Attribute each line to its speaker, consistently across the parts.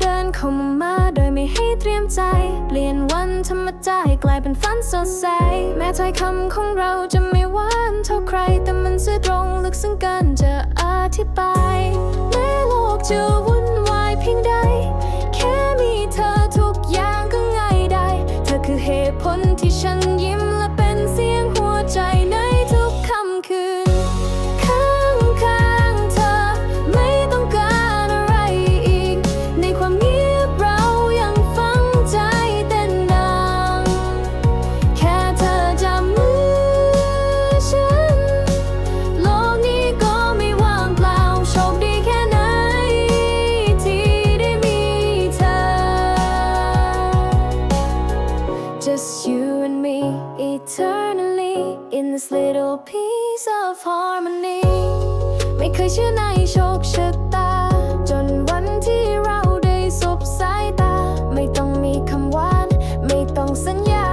Speaker 1: เดินเข้ามาโดยไม่ให้เตรียมใจ เปลี่ยนวันธรรมดาให้กลายเป็นฝันสดใส แม้ถ้อยคำของเราจะไม่หวานเท่าใคร แต่มันสื่อตรงลึกซึ้งเกันจะอธิบายแม้โลกจะวุ่นวายเพียงใด แค่มีเธอทุกอย่างก็ง่ายได้ เธอคือเหตุผลที่ฉันยิ้มและเป็น eternally in this little piece of harmony ไม่เคยเชื่อในโชคชะตา จนวันที่เราได้สบสายตา ไม่ต้องมีคำหวาน ไม่ต้องสัญญา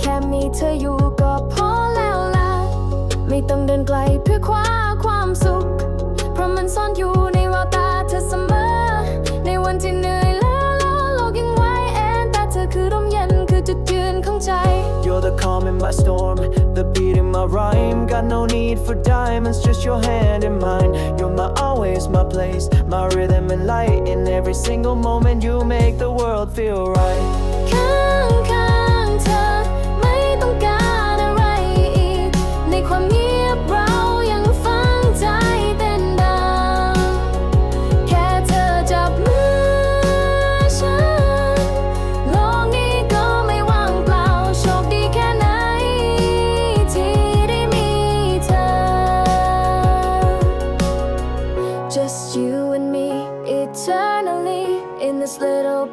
Speaker 1: แค่มีเธออยู่ก็พอแล้วล่ะ ไม่ต้องเดินไกลเพื่อคว้าความ
Speaker 2: You're the calm in my storm, the beat in my rhyme. Got no need for diamonds, just your hand in mine. You're my always, my place, my rhythm and light. In every single moment, you make the world feel right.
Speaker 1: ข้า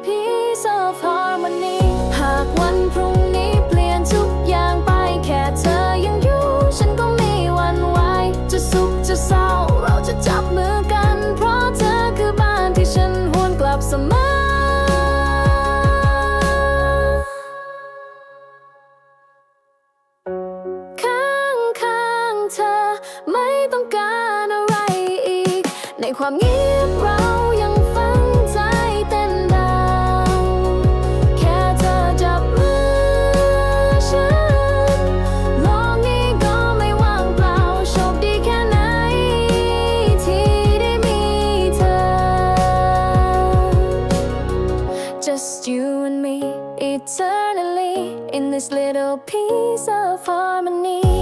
Speaker 1: piece of harmony หากวันพรุ่งนี้เปลี่ยนทุกอย่างไปแค่เธอยังอยู่ ฉันก็ม่หวั่นไหวจะสุขจะเศร้า เราจะจับมือกัน เพราะเธอคือบ้านที่ฉันหวนกลับเสมอข้างๆเธอไม่ต้องการอะไรอีกในความเงียบ Just you and me eternally in this little piece of harmony